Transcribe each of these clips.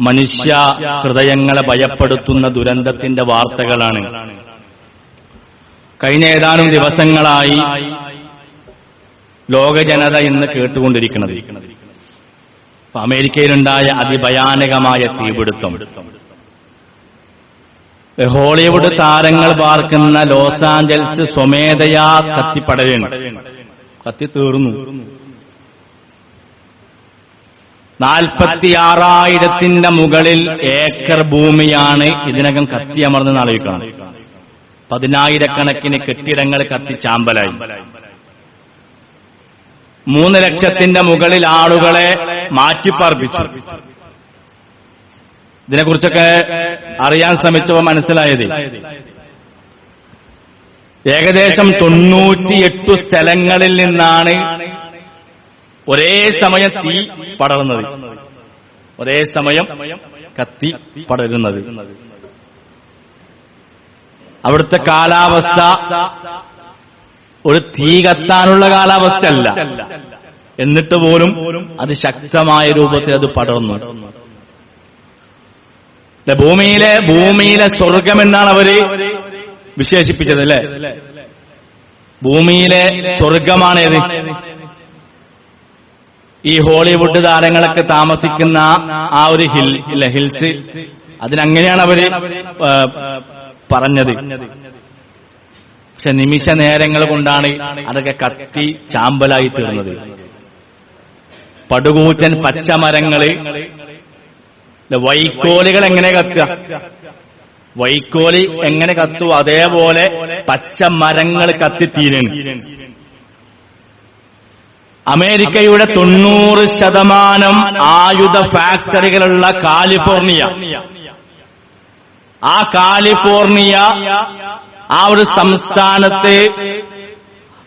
മനുഷ്യ ഹൃദയങ്ങളെ ഭയപ്പെടുത്തുന്ന ദുരന്തത്തിന്റെ വാർത്തകളാണ്. കഴിഞ്ഞ ഏതാനും ദിവസങ്ങളായി ലോക ജനത ഇന്ന് കേട്ടുകൊണ്ടിരിക്കുന്നത്. അമേരിക്കയിലുണ്ടായ അതിഭയാനകമായ തീപിടുത്തം. ഹോളിവുഡ് താരങ്ങൾ പാർക്കുന്ന ലോസ് ആഞ്ചൽസ് സ്വമേധയാ കത്തിപ്പടരുന്നു. കത്തി തീർന്നു നാൽപ്പത്തിയാറായിരത്തിന്റെ മുകളിൽ ഏക്കർ ഭൂമിയാണ് ഇതിനകം കത്തിയമർന്ന് ആലോചിക്കണം പതിനായിരക്കണക്കിന് കെട്ടിടങ്ങൾ കത്തിച്ചാമ്പലായി. മൂന്ന് ലക്ഷത്തിന്റെ മുകളിൽ ആളുകളെ മാറ്റിപ്പാർപ്പിച്ചു. ഇതിനെക്കുറിച്ചൊക്കെ അറിയാൻ ശ്രമിച്ചപ്പോൾ മനസ്സിലായത് ഏകദേശം തൊണ്ണൂറ്റിയെട്ടു സ്ഥലങ്ങളിൽ നിന്നാണ് ഒരേ സമയം തീ പടർന്നത് ഒരേ സമയം കത്തി പടരുന്നത്. അവിടുത്തെ കാലാവസ്ഥ ഒരു തീ കത്താനുള്ള കാലാവസ്ഥ അല്ല എന്നിട്ട് പോലും അത് ശക്തമായ രൂപത്തിൽ അത് പടർന്നു. ഭൂമിയിലെ ഭൂമിയിലെ സ്വർഗം എന്നാണ് അവർ വിശേഷിപ്പിച്ചത് അല്ലെ? ഭൂമിയിലെ സ്വർഗമാണേത്. ഈ ഹോളിവുഡ് താരങ്ങളൊക്കെ താമസിക്കുന്ന ആ ഒരു ഹിൽ ഇല്ല ഹിൽസ്. അതിനങ്ങനെയാണ് അവർ പറഞ്ഞത്. പക്ഷെ നിമിഷ നേരങ്ങൾ കൊണ്ടാണ് അതൊക്കെ കത്തി ചാമ്പലായി തീർന്നത്. പടുകൂറ്റൻ പച്ചമരങ്ങൾ വൈക്കോലുകൾ എങ്ങനെ കത്തുക? വൈക്കോൽ എങ്ങനെ കത്തു? അതേപോലെ പച്ചമരങ്ങൾ കത്തിത്തീരുന്നു അമേരിക്കയുടെ തൊണ്ണൂറ് ശതമാനം ആയുധ ഫാക്ടറികളുള്ള കാലിഫോർണിയ ആ കാലിഫോർണിയ ആ ഒരു സംസ്ഥാനത്തെ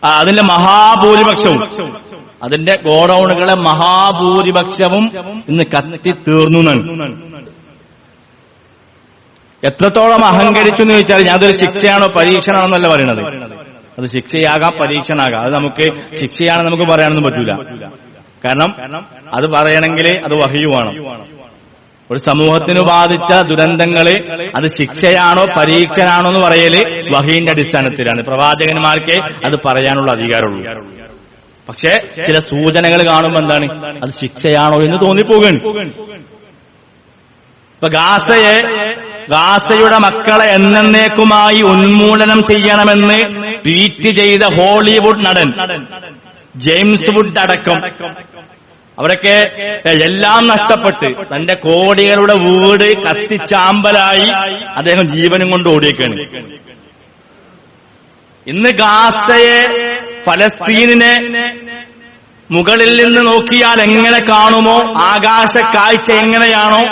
അതിന്റെ മഹാഭൂരിപക്ഷവും അതിന്റെ ഗോഡൌണുകളെ മഹാഭൂരിപക്ഷവും ഇന്ന് കത്തി തീർന്നു. എത്രത്തോളം അഹങ്കരിച്ചു എന്ന് ചോദിച്ചാൽ അതൊരു ശിക്ഷയാണോ പരീക്ഷണമാണെന്നല്ല പറയണത് അത് ശിക്ഷയാകാം പരീക്ഷണാകാം. അത് നമുക്ക് ശിക്ഷയാണ് നമുക്ക് പറയാനൊന്നും പറ്റൂല. കാരണം അത് പറയണമെങ്കിൽ അത് വഹിയുവാണ് ഒരു സമൂഹത്തിന് ബാധിച്ച ദുരന്തങ്ങൾ അത് ശിക്ഷയാണോ പരീക്ഷനാണോ എന്ന് പറയൽ വഹീന്റെ അടിസ്ഥാനത്തിലാണ്. പ്രവാചകന്മാർക്ക് അത് പറയാനുള്ള അധികാരമുള്ളൂ. പക്ഷേ ചില സൂചനകൾ കാണുമ്പോൾ എന്താണ്? അത് ശിക്ഷയാണോ എന്ന് തോന്നിപ്പോകുകയാണ്. ഇപ്പൊ ഗാസയെ ഗാസയുടെ മക്കളെ എന്നേക്കുമായി ഉന്മൂലനം ചെയ്യണമെന്ന് ട്വീറ്റ് ചെയ്ത ഹോളിവുഡ് നടൻ ജെയിംസ് വുഡ് അടക്കം. അവരൊക്കെ എല്ലാം നഷ്ടപ്പെട്ട് തന്റെ കോടികളുടെ വീട് കത്തിച്ചാമ്പലായി അദ്ദേഹം ജീവനും കൊണ്ട് ഓടിയേക്കാണ്. ഇന്ന് ഗാസയെ ഫലസ്തീനിനെ മുകളിൽ നിന്ന് നോക്കിയാൽ എങ്ങനെ കാണുമോ? ആകാശ കാഴ്ച എങ്ങനെയാണോ?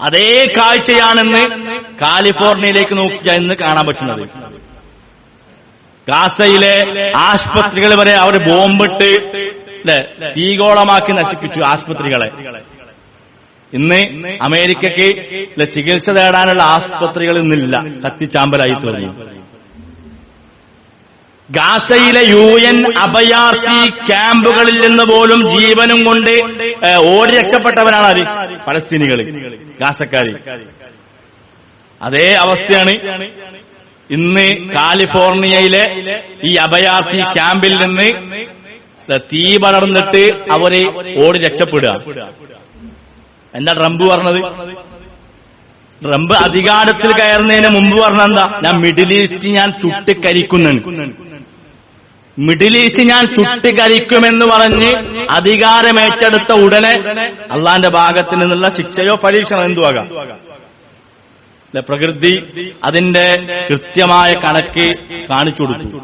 അതേ കാഴ്ചയാണെന്ന് കാലിഫോർണിയയിലേക്ക് നോക്കിയാൽ ഇന്ന് കാണാൻ പറ്റുന്നത്. ഗാസയിലെ ആശുപത്രികൾ വരെ അവർ ബോംബിട്ട് അല്ലെ തീഗോളമാക്കി നശിപ്പിച്ചു ആശുപത്രികളെ. ഇന്ന് അമേരിക്കയ്ക്ക് ചികിത്സ തേടാനുള്ള ആശുപത്രികൾ ഇന്നില്ല കത്തിച്ചാമ്പലായി തീർന്നു ഗാസയിലെ യു എൻ അഭയാർത്ഥി ക്യാമ്പുകളിൽ നിന്ന് പോലും ജീവനും കൊണ്ട് ഓടി രക്ഷപ്പെട്ടവരാണ് ആര് പലസ്തീനികൾ ഗാസക്കാര്. അതേ അവസ്ഥയാണ് ഇന്ന് കാലിഫോർണിയയിലെ ഈ അഭയാർത്ഥി ക്യാമ്പിൽ നിന്ന് തീ പടർന്നിട്ട് അവർ ഓടി രക്ഷപ്പെടുക. എന്താ ട്രംപ് പറഞ്ഞത്? ട്രംപ് അധികാരത്തിൽ കയറുന്നതിന് മുമ്പ് പറഞ്ഞെന്താ ഞാൻ മിഡിൽ ഈസ്റ്റ് ഞാൻ ചുട്ടിക്കരിക്കുന്നുണ്ട്. മിഡിൽ ഈസ്റ്റ് ഞാൻ ചുട്ടിക്കരിക്കുമെന്ന് പറഞ്ഞ് അധികാരമേറ്റെടുത്ത ഉടനെ അള്ളാന്റെ ഭാഗത്ത് നിന്നുള്ള ശിക്ഷയോ പരീക്ഷണോ എന്തുവാകാം? പ്രകൃതി അതിന്റെ കൃത്യമായ കണക്ക് കാണിച്ചു കൊടുക്കും.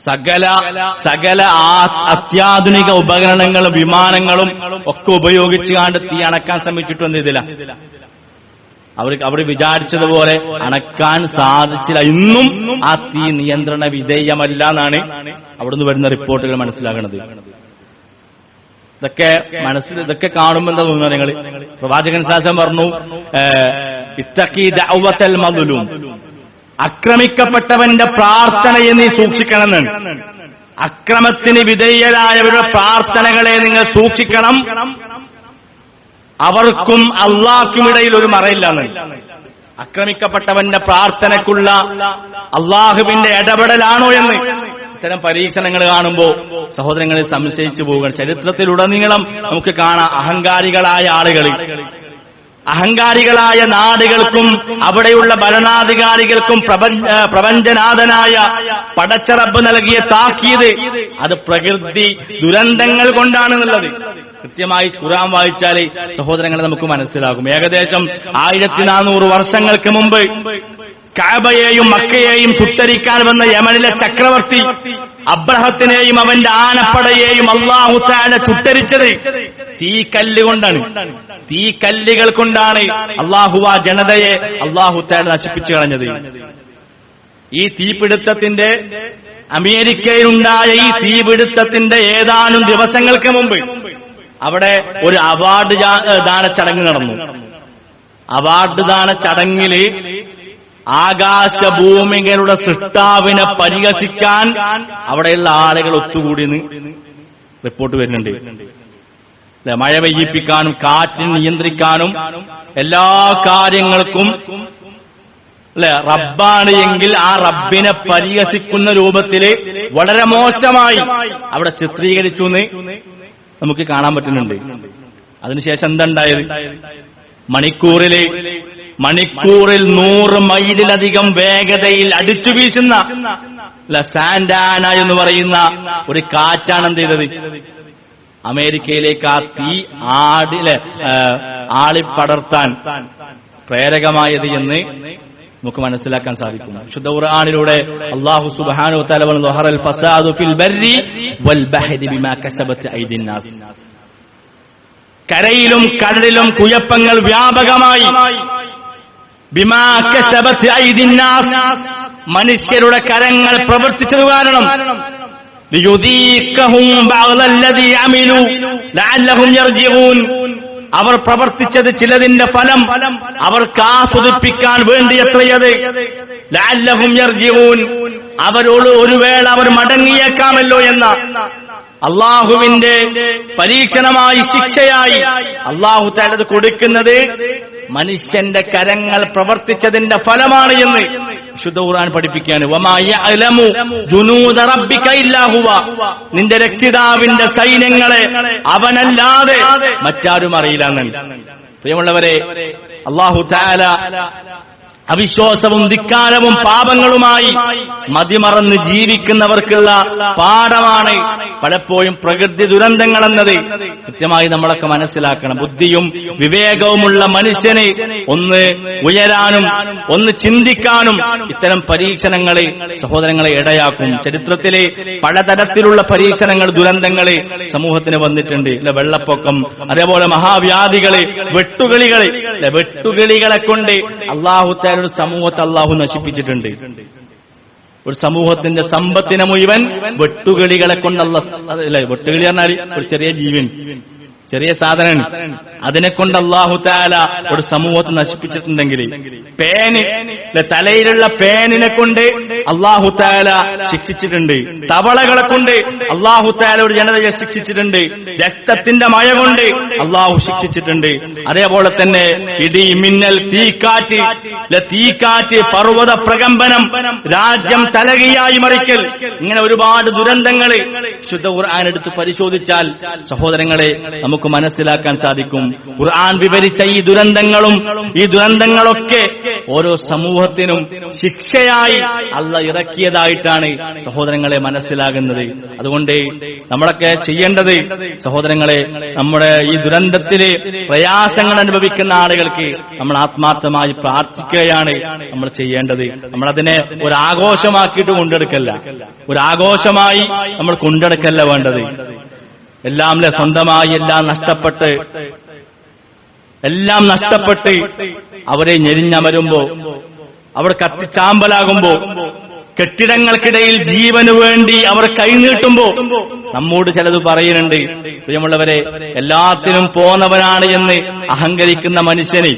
സകല സകല അത്യാധുനിക ഉപകരണങ്ങളും വിമാനങ്ങളും ഒക്കെ ഉപയോഗിച്ച് കാണ്ട് തീ അണക്കാൻ ശ്രമിച്ചിട്ടൊന്നും ചെയ്തില്ല? അവർ അവർ വിചാരിച്ചതുപോലെ അണക്കാൻ സാധിച്ചില്ല. ഇന്നും ആ തീ നിയന്ത്രണ വിധേയമല്ല എന്നാണ് അവിടുന്ന് വരുന്ന റിപ്പോർട്ടുകൾ മനസ്സിലാകുന്നത്. ഇതൊക്കെ മനസ്സിൽ ഇതൊക്കെ കാണുമ്പോൾ എന്താ തോന്നുന്നു നിങ്ങൾ? പ്രവാചകൻ ശാസം പറഞ്ഞു ദഅവത്തൽ മദ്ലൂം. അക്രമിക്കപ്പെട്ടവന്റെ പ്രാർത്ഥനയെ നീ സൂക്ഷിക്കണമെന്നാണ്. അക്രമത്തിന് വിധേയരായവരുടെ പ്രാർത്ഥനകളെ നിങ്ങൾ സൂക്ഷിക്കണം. അവർക്കും അള്ളാഹ്ക്കുമിടയിൽ ഒരു മറയില്ലാന്ന് ആക്രമിക്കപ്പെട്ടവന്റെ പ്രാർത്ഥനക്കുള്ള അള്ളാഹുവിന്റെ ഇടപെടലാണോ എന്ന് ഇത്തരം പരീക്ഷണങ്ങൾ കാണുമ്പോൾ സഹോദരങ്ങളെ സംശയിച്ചു പോവുകയാണ്. ചരിത്രത്തിലുടനീളം നമുക്ക് കാണാം അഹങ്കാരികളായ ആളുകൾ അഹങ്കാരികളായ നാടുകൾക്കും അവിടെയുള്ള ഭരണാധികാരികൾക്കും പ്രപഞ്ചനാഥനായ പടച്ചറബ് നൽകിയ താക്കീത് അത് പ്രകൃതി ദുരന്തങ്ങൾ കൊണ്ടാണെന്നുള്ളത്. കൃത്യമായി ഖുറാൻ വായിച്ചാൽ സഹോദരങ്ങളെ നമുക്ക് മനസ്സിലാകും. ഏകദേശം ആയിരത്തി നാനൂറ് വർഷങ്ങൾക്ക് മുമ്പ് കാബയെയും മക്കയെയും ചുട്ടരിക്കാൻ വന്ന യമനിലെ ചക്രവർത്തി അബ്രഹത്തിനെയും അവന്റെ ആനപ്പടയെയും അള്ളാഹു താല ചുട്ടരിച്ചത് തീക്കല്ല് കൊണ്ടാണ് തീക്കല്ലുകൾ കൊണ്ടാണ് അള്ളാഹു ആ ജനതയെ അള്ളാഹു താല നശിപ്പിച്ചു കളഞ്ഞത്. ഈ തീപിടുത്തത്തിന്റെ അമേരിക്കയിലുണ്ടായ ഈ തീപിടുത്തത്തിന്റെ ഏതാനും ദിവസങ്ങൾക്ക് മുമ്പ് അവിടെ ഒരു അവാർഡ് ദാന ചടങ്ങ് നടന്നു. അവാർഡ് ദാന ചടങ്ങിൽ ആകാശഭൂമികളുടെ സൃഷ്ടാവിനെ പരിഹസിക്കാൻ അവിടെയുള്ള ആളുകൾ ഒത്തുകൂടിയെന്ന് റിപ്പോർട്ട് വരുന്നുണ്ട്. മഴ പെയ്യിപ്പിക്കാനും കാറ്റിനെ നിയന്ത്രിക്കാനും എല്ലാ കാര്യങ്ങൾക്കും അല്ലെ റബ്ബാണ് എങ്കിൽ ആ റബ്ബിനെ പരിഹസിക്കുന്ന രൂപത്തിൽ വളരെ മോശമായി. അവിടെ ചിത്രീകരിച്ചു എന്ന് നമുക്ക് കാണാൻ പറ്റുന്നുണ്ട്. അതിനുശേഷം എന്തുണ്ടായത്? മണിക്കൂറിൽ മണിക്കൂറിൽ നൂറ് മൈലിലധികം വേഗതയിൽ അടിച്ചു വീശുന്ന അല്ല, സാന്റാന എന്ന് പറയുന്ന ഒരു കാറ്റാണ് എന്ത് ചെയ്തത്? അമേരിക്കയിലേക്ക് ആ തീ ആടിലെ ആളിപ്പടർത്താൻ പ്രേരകമായത് എന്ന് നമുക്ക് മനസ്സിലാക്കാൻ സാധിക്കുന്നു. ശുദ്ധ ഖുർആാനിലൂടെ അള്ളാഹു സുബാനു തലവൻ പറഞ്ഞു "ളഹറൽ ഫസാദു ഫിൽ ബർരി വൽ ബഹരി ബിമാ കസബത് ഐദിൻ നാസ്. കരയിലും കടലിലും കുഴപ്പങ്ങൾ വ്യാപകമായി. മനുഷ്യരുടെ കരങ്ങൾ പ്രവർത്തിച്ചത് കാരണം അവർ പ്രവർത്തിച്ചത് ചിലതിന്റെ ഫലം അവർക്ക് ആസ്വദിപ്പിക്കാൻ വേണ്ടി എത്രയത് അവരോട് ഒരു വേള അവർ മടങ്ങിയേക്കാമല്ലോ എന്ന അള്ളാഹുവിന്റെ പരീക്ഷണമായി ശിക്ഷയായി അള്ളാഹു തലത് കൊടുക്കുന്നത് മനുഷ്യന്റെ കരങ്ങൾ പ്രവർത്തിച്ചതിന്റെ ഫലമാണ് എന്ന് വിശുദ്ധ ഖുർആൻ പഠിപ്പിക്കുകയാണ്. നിന്റെ രക്ഷിതാവിന്റെ സൈന്യങ്ങളെ അവനല്ലാതെ മറ്റാരും അറിയില്ല പ്രിയമുള്ളവരെ അള്ളാഹു താല അവിശ്വാസവും ധിക്കാരവും പാപങ്ങളുമായി മതിമറന്ന് ജീവിക്കുന്നവർക്കുള്ള പാഠമാണ് പലപ്പോഴും പ്രകൃതി ദുരന്തങ്ങൾ എന്നത് കൃത്യമായി നമ്മളൊക്കെ മനസ്സിലാക്കണം. ബുദ്ധിയും വിവേകവുമുള്ള മനുഷ്യന് ഒന്ന് ഉയരാനും ഒന്ന് ചിന്തിക്കാനും ഇത്തരം പരീക്ഷണങ്ങളെ സഹോദരങ്ങളെ ഇടയാക്കും. ചരിത്രത്തിലെ പലതരത്തിലുള്ള പരീക്ഷണങ്ങൾ ദുരന്തങ്ങളെ സമൂഹത്തിന് വന്നിട്ടുണ്ട്. ഇല്ല വെള്ളപ്പൊക്കം അതേപോലെ മഹാവ്യാധികൾ വെട്ടുകിളികളെ. വെട്ടുകിളികളെ കൊണ്ട് ഒരു സമൂഹത്തെ അള്ളാഹു നശിപ്പിച്ചിട്ടുണ്ട്. ഒരു സമൂഹത്തിന്റെ സമ്പത്തിനെ മുഴുവൻ വെട്ടുകളികളെ വെട്ടുകളി വെട്ടുകിളി പറഞ്ഞാൽ ഒരു ചെറിയ ജീവൻ ചെറിയ സാധനമാണ്. അതിനെ കൊണ്ട് അള്ളാഹു താല ഒരു സമൂഹത്തെ നശിപ്പിച്ചിട്ടുണ്ടെങ്കിൽ പേന് തലയിലുള്ള പേനിനെ കൊണ്ട് അള്ളാഹു താല ശിക്ഷിച്ചിട്ടുണ്ട്. തവളകളെ കൊണ്ട് അള്ളാഹു താല ഒരു ജനതയെ ശിക്ഷിച്ചിട്ടുണ്ട്. രക്തത്തിന്റെ മഴ കൊണ്ട് അള്ളാഹു ശിക്ഷിച്ചിട്ടുണ്ട്. അതേപോലെ തന്നെ ഇടി മിന്നൽ തീക്കാറ്റ് തീക്കാറ്റ് പർവത പ്രകമ്പനം രാജ്യം തലകിയായി മറിക്കൽ. ഇങ്ങനെ ഒരുപാട് ദുരന്തങ്ങൾ ശുദ്ധ ഖുർആൻ എടുത്ത് പരിശോധിച്ചാൽ സഹോദരങ്ങളെ നമുക്ക് മനസ്സിലാക്കാൻ സാധിക്കും. ഖുർആൻ വിവരിച്ച ഈ ദുരന്തങ്ങളും ഈ ദുരന്തങ്ങളൊക്കെ ഓരോ സമൂഹത്തിനും ശിക്ഷയായി അല്ല ഇറക്കിയതായിട്ടാണ് സഹോദരങ്ങളെ മനസ്സിലാകുന്നത്. അതുകൊണ്ട് നമ്മളൊക്കെ ചെയ്യേണ്ടത് സഹോദരങ്ങളെ നമ്മുടെ ഈ ദുരന്തത്തിൽ പ്രയാസങ്ങൾ അനുഭവിക്കുന്ന ആളുകൾക്ക് നമ്മൾ ആത്മാർത്ഥമായി പ്രാർത്ഥിക്കുകയാണ് നമ്മൾ ചെയ്യേണ്ടത്. നമ്മളതിനെ ഒരു ആഘോഷമാക്കിയിട്ട് കൊണ്ടെടുക്കല്ല. ഒരു ആഘോഷമായി നമ്മൾ കൊണ്ടെടുക്കല്ല വേണ്ടത്. എല്ലാം സ്വന്തമായി എല്ലാം നഷ്ടപ്പെട്ട് എല്ലാം നഷ്ടപ്പെട്ട് അവരെ ഞെരിഞ്ഞമരുമ്പോ അവർ കത്തിച്ചാമ്പലാകുമ്പോ കെട്ടിടങ്ങൾക്കിടയിൽ ജീവന് വേണ്ടി അവർ കൈനീട്ടുമ്പോ നമ്മോട് ചിലത് പറയുന്നുണ്ട്. പ്രിയമുള്ളവരെ എല്ലാത്തിനും പോന്നവനാണ് എന്ന് അഹങ്കരിക്കുന്ന മനുഷ്യന്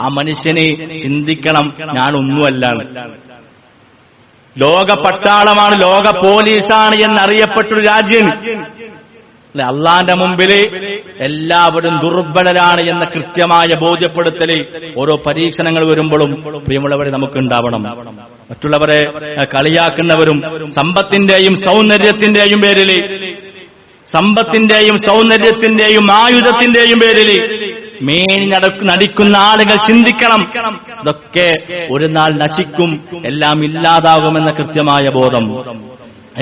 ആ മനുഷ്യന് ചിന്തിക്കണം. ഞാൻ ഒന്നുമല്ലാണ് ലോക പട്ടാളമാണ് ലോക പോലീസാണ് എന്നറിയപ്പെട്ടൊരു രാജ്യം അല്ലെ അള്ളാന്റെ മുമ്പിൽ എല്ലാവരും ദുർബലരാണ് എന്ന കൃത്യമായ ബോധ്യപ്പെടുത്തൽ ഓരോ പരീക്ഷണങ്ങൾ വരുമ്പോഴും പ്രിയമുള്ളവരെ നമുക്ക് ഉണ്ടാവണം മറ്റുള്ളവരെ കളിയാക്കുന്നവരും സമ്പത്തിന്റെയും സൗന്ദര്യത്തിന്റെയും പേരിൽ സമ്പത്തിന്റെയും സൗന്ദര്യത്തിന്റെയും ആയുധത്തിന്റെയും പേരിൽ മേനി നടിക്കുന്ന ആളുകൾ ചിന്തിക്കണം. ഇതൊക്കെ ഒരു നാൾ നശിക്കും എല്ലാം ഇല്ലാതാകുമെന്ന കൃത്യമായ ബോധം.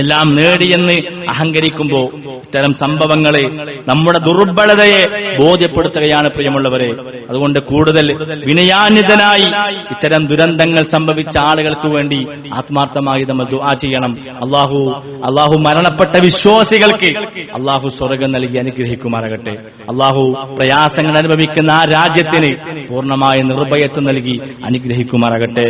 എല്ലാം നേടിയെന്ന് അഹങ്കരിക്കുമ്പോ ഇത്തരം സംഭവങ്ങളെ നമ്മുടെ ദുർബലതയെ ബോധ്യപ്പെടുത്തുകയാണ് പ്രിയമുള്ളവരെ. അതുകൊണ്ട് കൂടുതൽ വിനയാന്വിതനായി ഇത്തരം ദുരന്തങ്ങൾ സംഭവിച്ച ആളുകൾക്ക് വേണ്ടി ആത്മാർത്ഥമായി നമ്മൾ ദുആ ചെയ്യണം. അള്ളാഹു അള്ളാഹു മരണപ്പെട്ട വിശ്വാസികൾക്ക് അള്ളാഹു സ്വർഗം നൽകി അനുഗ്രഹിക്കുമാറാകട്ടെ. അള്ളാഹു പ്രയാസങ്ങൾ അനുഭവിക്കുന്ന ആ രാജ്യത്തിന് പൂർണമായ നിർഭയത്വം നൽകി അനുഗ്രഹിക്കുമാറാകട്ടെ.